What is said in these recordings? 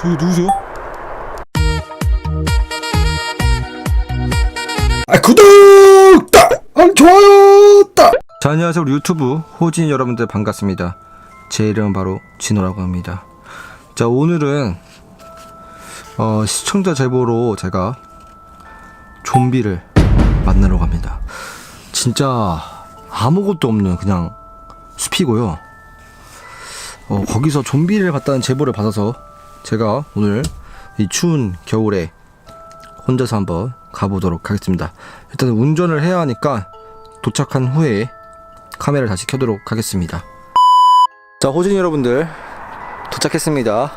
저기 누구세요? 아 구독! 딱! 아, 좋아요! 딱! 자 안녕하세요 우리 유튜브 호진 여러분들 반갑습니다 제 이름은 바로 진호라고 합니다 자 오늘은 어, 시청자 제보로 제가 좀비를 만나러 갑니다 진짜 아무것도 없는 그냥 숲이고요 어, 거기서 좀비를 봤다는 제보를 받아서 제가 오늘 이 추운 겨울에 혼자서 한번 가보도록 하겠습니다 일단 운전을 해야 하니까 도착한 후에 카메라를 다시 켜도록 하겠습니다. 자, 호진 여러분들 도착했습니다.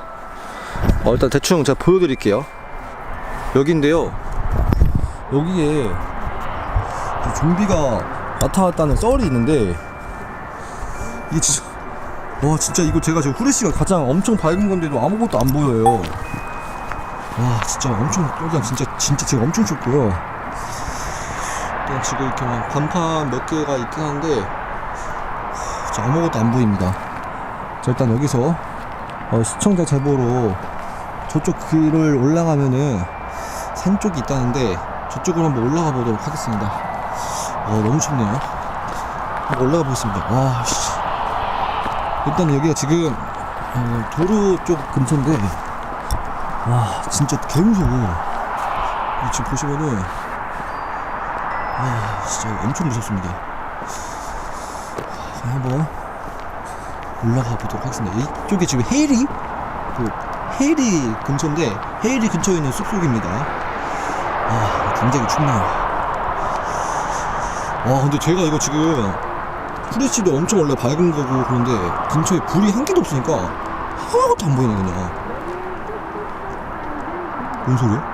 어, 일단 대충 제가 보여드릴게요. 여기인데요. 여기에 이 좀비가 나타났다는 썰이 있는데 이게 진짜 와 진짜 이거 제가 지금 후레쉬가 가장 엄청 밝은 건데도 아무것도 안 보여요. 와 진짜 엄청 일단 진짜 진짜 지금 엄청 춥고요. 일단 지금 이렇게 막 간판 몇 개가 있긴 한데 진짜 아무것도 안 보입니다. 자 일단 여기서 어, 시청자 제보로 저쪽 길을 올라가면은 산 쪽이 있다는데 저쪽으로 한번 올라가 보도록 하겠습니다. 어 너무 춥네요. 한번 올라가 보겠습니다. 와 씨. 일단 여기가 지금 어, 도로 쪽 근처인데 와 진짜 개 무서워. 이 지금 보시면은 아 진짜 엄청 무섭습니다. 자, 한번 올라가 보도록 하겠습니다. 이쪽에 지금 헤리? 그 헤리 근처인데 헤리 근처에 있는 숲속입니다. 아 굉장히 춥네요. 와 근데 제가 이거 지금 후레쉬도 엄청 원래 밝은 거고 그런데 근처에 불이 한 개도 없으니까 하나도 안 보이네 그냥. 뭔 소리야?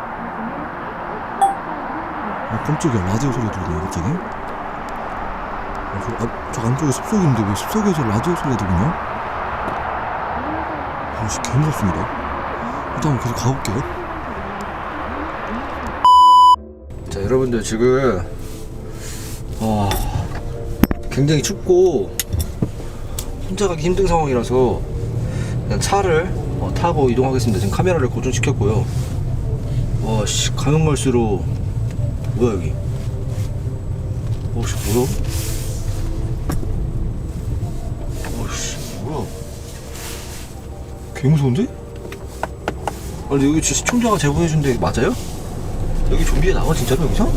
아 깜짝이야. 라디오 소리 들리네 갑자기 아, 저, 아, 저 안쪽에 숲속인데 왜 숲속에서 라디오 소리가 들리냐? 아씨 개 무섭습니다. 일단 계속 가볼게요. 자 여러분들 지금 와 굉장히 춥고 혼자 가기 힘든 상황이라서 그냥 차를 어, 타고 이동하겠습니다 지금 카메라를 고정시켰고요 와 씨 가면 갈수록 뭐야 여기 어씨 뭐야 어씨 뭐야 개 무서운데? 아니 여기 시청자가 제보해준 데 맞아요? 여기 좀비가 나와 진짜로 여기서?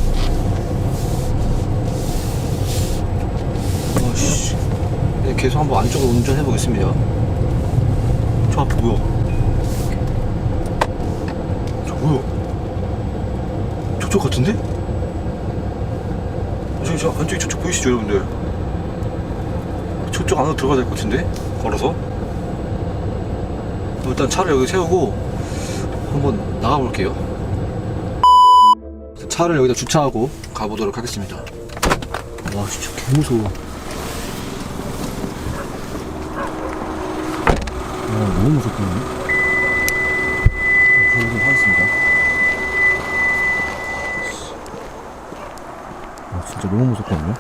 어씨. 네, 계속 한번 안쪽으로 운전해 보겠습니다. 저 앞에 뭐야? 저 뭐야? 저쪽 같은데? 저기 저 안쪽에 저쪽 보이시죠 여러분들? 저쪽 안으로 들어가야 될 것 같은데? 걸어서? 일단 차를 여기 세우고 한번 나가 볼게요. 차를 여기다 주차하고 가보도록 하겠습니다. 와 진짜 개무서워 와 너무 무섭거든요 가보도록 하겠습니다 아, 진짜 너무 무섭거든요.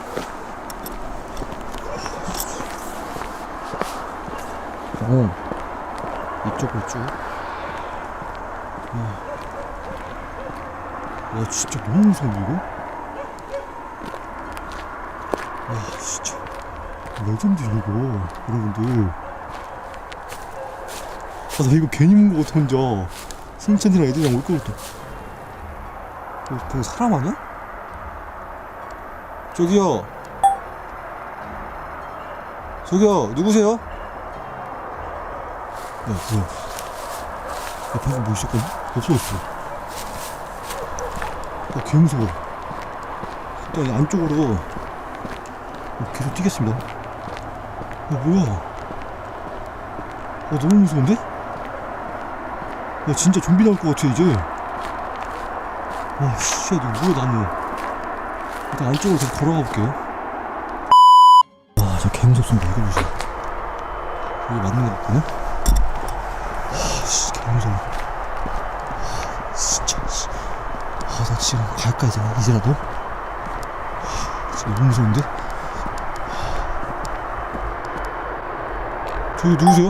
저는 이쪽으로 쭉. 와, 와 진짜 너무 무서운데 이거? 와 진짜 레전드 이거 여러분들. 아, 나 이거 괜히 문거 같아 혼자. 승찬이랑 애들이랑 올것 같아. 어, 그거 사람 아니야? 저기요. 저기요, 누구세요? 야, 뭐야. 야, 방금 뭐 있었거든? 없어졌어. 야, 개 무서워. 일단 이 안쪽으로 어, 계속 뛰겠습니다. 야, 뭐야. 어, 너무 무서운데? 야, 진짜 좀비 나올 것 같아, 이제. 와, 씨, 야, 이거 뭐야, 나무. 일단 안쪽으로 계속 걸어가 볼게요. 와, 저개 무섭습니다. 이거 보세요. 여기 맞는 거 같거든? 와, 씨, 개 무서워. 와, 진짜, 씨. 아, 나 지금 갈까, 이제, 이제라도? 와, 진짜 너무 무서운데? 저기 누구세요?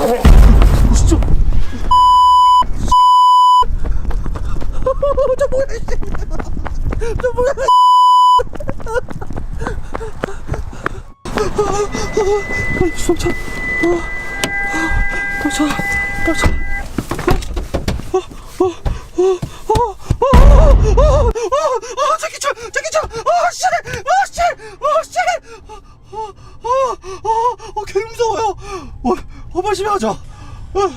어, 진짜 저 뭐야 저 뭐야 아, 숨차 아, 도착 도착 자 어,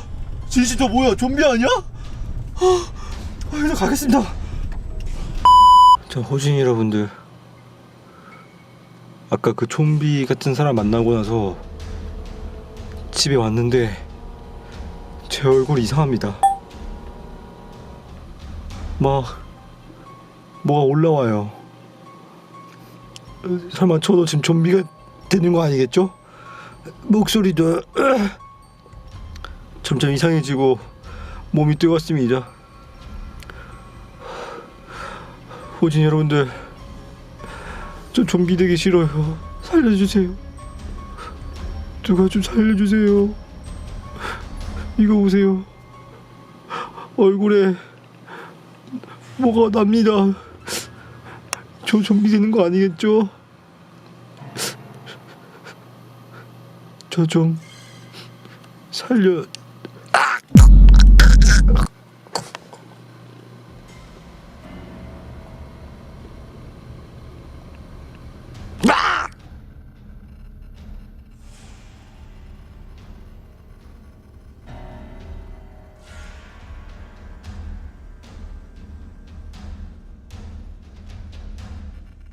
진씨 저 뭐야, 좀비 아니야? 어, 어, 이제 가겠습니다. 자, 호진 여러분들, 아까 그 좀비 같은 사람 만나고 나서 집에 왔는데 제 얼굴이 이상합니다. 막 뭐가 올라와요. 어, 설마 저도 지금 좀비가 되는 거 아니겠죠? 목소리도 점점 이상해지고 몸이 뜨겁습니다. 호진 여러분들, 저 좀비 되기 싫어요. 살려주세요. 누가 좀 살려주세요. 이거 보세요. 얼굴에 뭐가 납니다. 저 좀비 되는 거 아니겠죠? 저 좀 살려